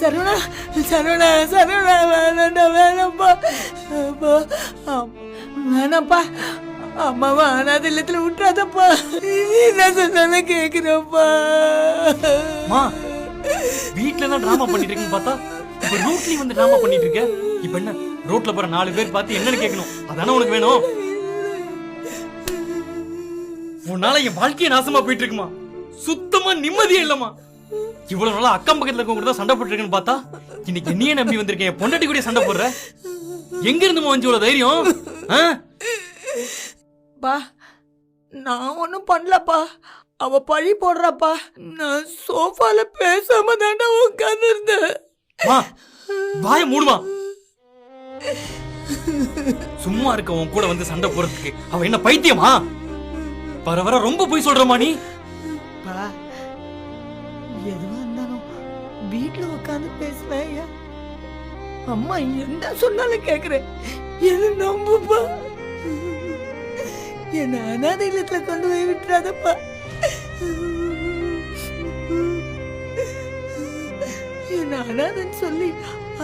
சரவணா சரவணா சரவணா வேணாண்டா வேணாம்ப்பா அப்பா, அம்- வேணாம்ப்பா அம்மாவை அனாத இல்லத்தில் விட்டுறாதப்பா என்ன சொன்னாலும் கேட்குறப்பா மா வீட்ல தான் ட்ராமா பண்ணிட்டு இருக்கேன்னு பார்த்தா? இப்போ ரோட்லயும் வந்து ட்ராமா பண்ணிட்டு இருக்க இப்போ என்ன ரோட்டில் போகிற நாலு பேர் பார்த்து என்னன்னு கேட்கணும். அதானே உனக்கு வேணும்? உன்னால என் வாழ்க்கையை நாசமா போயிட்டு இருக்குமா சுத்தமா நிம்மதியே இல்லம்மா. இவ்வளவு நாளா அக்கம் பக்கத்துல இருக்கவங்க கூட சண்டை போட்டு இருக்கேன்னு பார்த்தா இன்னைக்கு என்னையே நம்பி வந்திருக்கேன் பொண்டாட்டி கூட சண்டை போடுற? எங்க இருந்து வந்து இவ்வளவு தைரியம்? பா நான் ஒன்றும் பண்ணலப்பா. அவ பழி போடுறாப்பா. நான் சோஃபால பேசாம தாண்டா உட்கார்ந்து இருந்தேன் வாய மூடுமா. சும்மா இருக்க உன் கூட வந்து சண்டை போறதுக்கு அவ என்ன பைத்தியமா? வர வர ரொம்ப போய் சொல்றமா நீ? பா எதுவா இருந்தாலும் வீட்டுல உட்காந்து பேசுவேன் ஐயா அம்மா என்ன சொன்னாலும் கேக்குறேன். என்ன நம்புப்பா. என்ன அனாதை இல்லத்துல கொண்டு போய் விட்டுறாதப்பா. என்ன அனாதைன்னு சொல்லி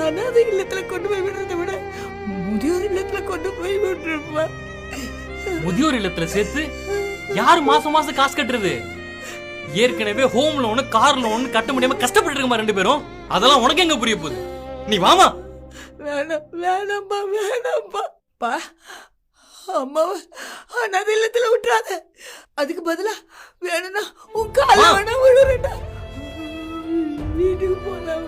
அனாதை இல்லத்துல கொண்டு போய் விடுறத விட முதியோர் இல்லத்துல கொண்டு போய் விட்டுருப்பா. முதியோர் இல்லத்துல சேர்த்து யார் மாசம் மாசம் காசு கட்டுறது? ஏற்கனவே ஹோம் லோனு கார் லோனு கட்ட முடியாம கஷ்டப்பட்டு இருக்கமா ரெண்டு பேரும். அதெல்லாம் உனக்கு எங்க புரிய போகுது? நீ வாமா. வேணாம் வேணாம்ப்பா வேணாம்ப்பா. பா அம்மாவை அனாதை இல்லத்துல விட்டுறாத. அதுக்கு பதிலா வேணும்னா உன் கால. வேணா விழுறேன்டா. வீட்டுக்கு போலாம்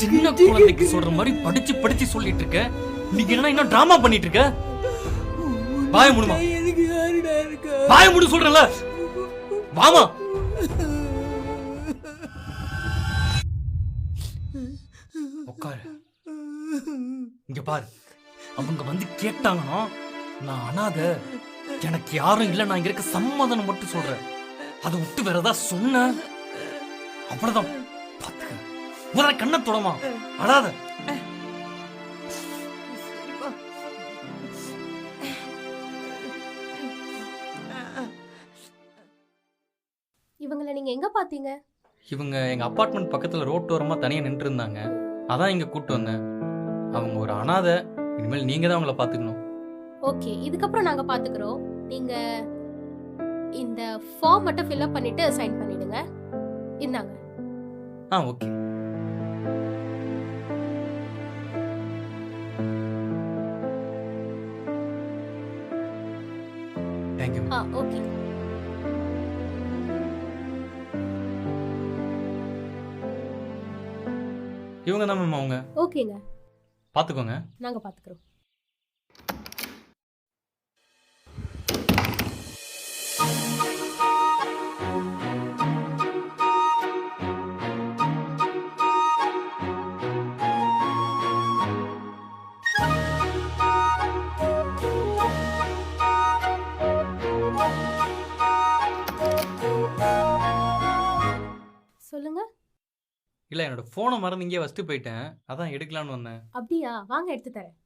சின்ன குழந்தைக்கு சொல்ற மாதிரி படிச்சு படிச்சு சொல்லிட்டு இருக்க. நீங்க என்ன இன்னும் டிராமா பண்ணிட்டு இருக்க? வாய மூடுமா. வாய மூடு சொல்றேன்ல. வாமா. உட்காரு இங்க பாரு. அவங்க வந்து கேட்டாங்கன்னா நான் அனாத எனக்கு யாரும் இல்ல நான் இங்க இருக்க சம்மதம் மட்டும் சொல்றேன். அதை விட்டு வேற ஏதாவது சொன்ன அவ்வளவுதான். பாத்துக்க. முதல்ல கண்ணை தொடமா. அழாத. இவங்கள நீங்க எங்க பாத்தீங்க? இவங்க எங்க அபார்ட்மெண்ட் பக்கத்துல ரோட்டோரமா தனியா நின்று இருந்தாங்க அதான் இங்க கூட்டு வந்தேன். அவங்க ஒரு அனாதை. இனிமேல் நீங்க தான் அவங்கள பாத்துக்கணும். ஓகே இதுக்கப்புறம் நாங்க பாத்துக்கிறோம். நீங்க இந்த ஃபார்ம் மட்டும் ஃபில் அப் பண்ணிட்டு சைன் பண்ணிடுங்க. இந்தாங்க. ஆ ஓகே. தேங்க்யூ ஆ ஓகே. இவங்க தான் மேம் அவங்க? ஓகேங்க. பாத்துக்கோங்க. நாங்க பாத்துக்கிறோம். இல்ல என்னோட போனை மறந்து இங்கே வச்சுட்டு போயிட்டேன். அதான் எடுக்கலாம்னு வந்தேன். அப்படியா? வாங்க எடுத்து தரேன்.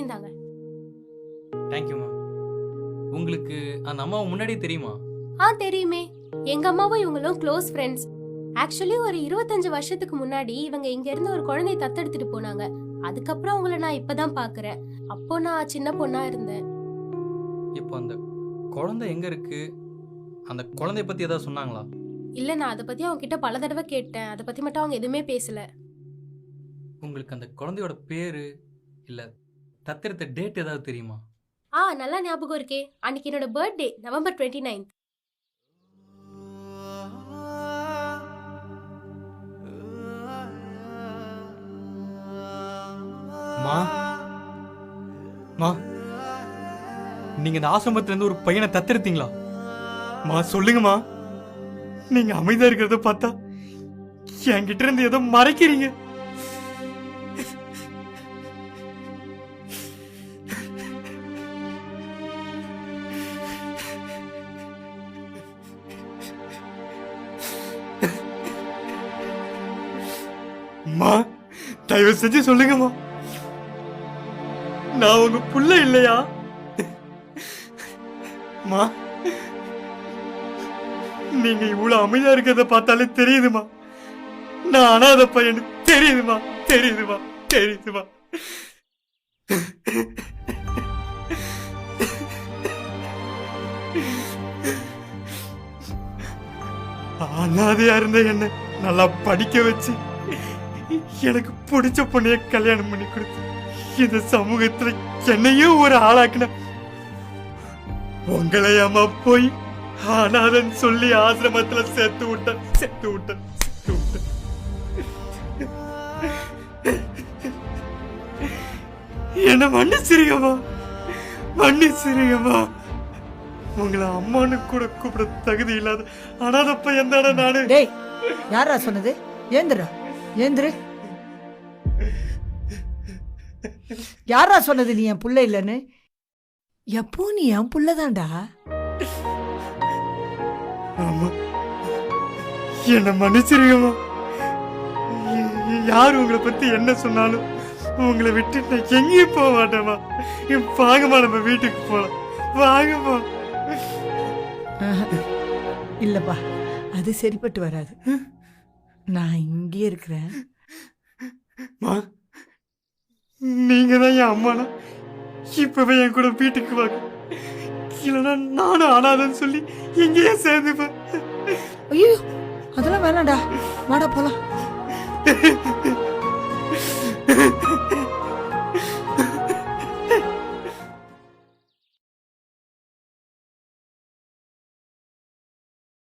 இந்தாங்க. தேங்க்யூ மேம் உங்களுக்கு அந்த அம்மாவை முன்னாடியே தெரியுமா? ஆ தெரியுமே. எங்க அம்மாவும் இவங்களும் க்ளோஸ் ஃப்ரெண்ட்ஸ் ஆக்சுவலி ஒரு இருபத்தஞ்சு வருஷத்துக்கு முன்னாடி இவங்க இங்க இருந்து ஒரு குழந்தைய தத்தெடுத்துட்டு போனாங்க. அதுக்கப்புறம் அவங்கள நான் இப்பதான் பாக்குறேன். அப்போ நான் சின்ன பொண்ணா இருந்தேன். இப்போ அந்த குழந்தை எங்க இருக்கு? அந்த குழந்தைய பத்தி ஏதாவது சொன்னாங்களா? இல்ல நான் அதை பத்தி அவங்க கிட்ட பல தடவை கேட்டேன். அதை பத்தி மட்டும் அவங்க எதுவுமே பேசல. உங்களுக்கு அந்த குழந்தையோட பேரு இல்ல தத்தெடுத்த டேட் ஏதாவது தெரியுமா? ஆ நல்லா ஞாபகம் இருக்கே. அன்னைக்கு என்னோட பர்த்டே நவம்பர் டுவெண்ட்டி நைன்த் மா? மா? நீங்க இந்த ஆசிரமத்துல இருந்து ஒரு பையனை தத்தெடுத்தீங்களா? மா சொல்லுங்கம்மா. நீங்க அமைதியா இருக்கிறத பார்த்தா என்கிட்ட இருந்து ஏதோ மறைக்கிறீங்க. தயவு செஞ்சு சொல்லுங்கம்மா. நான் உங்க புள்ள இல்லையா? மா. நீங்க இவ்வளவு அமைதியா இருக்கிறத பார்த்தாலே தெரியுதுமா? நான் அனாத பையன் தெரியுதுமா? தெரியுதுமா? தெரியுதுமா? அனாதையா இருந்த என்ன நல்லா படிக்க வச்சு எனக்கு பிடிச்ச பொண்ணைய கல்யாணம் பண்ணி கொடுத்து இந்த சமூகத்துல என்னையும் ஒரு ஆளாக்குன உங்களை அம்மா போய் அனாதன் சொல்லி ஆசிரமத்துல சேர்த்து விட்டேன் சேர்த்து விட்டேன் சேர்த்து விட்டேன். என்ன மன்னிச்சிருங்கம்மா மன்னிச்சிருங்கம்மா. உங்களை அம்மான்னு கூட கூப்பிட தகுதி இல்லாத அனாத பையன் தானே நானு? டேய் யாரா சொன்னது? ஏந்திரா ஏந்திரு. யாரா சொன்னது நீ என் பிள்ளை இல்லைன்னு? எப்போ நீ என் புள்ளதான்டா ஆமா. என்ன மன்னிச்சிருங்கம்மா. ய- யார் உங்களை பத்தி என்ன சொன்னாலும் உங்களை விட்டு நான் எங்கேயும் போக மாட்டேம்மா. இங்க வாங்கம்மா நம்ம வீட்டுக்கு போலாம். வாங்கம்மா. இல்லப்பா அது சரிப்பட்டு வராது. நான் இங்கே இருக்கிறேன். நீங்க தான் என் அம்மானா இப்பவே என் கூட வீட்டுக்கு வாங்க. இல்லைன்னா நானும் அனாதன்னு சொல்லி எங்கேயே சேர்ந்துப்பேன். ஐயோ அதெல்லாம் வேணாம்டா. வாடா போலாம்.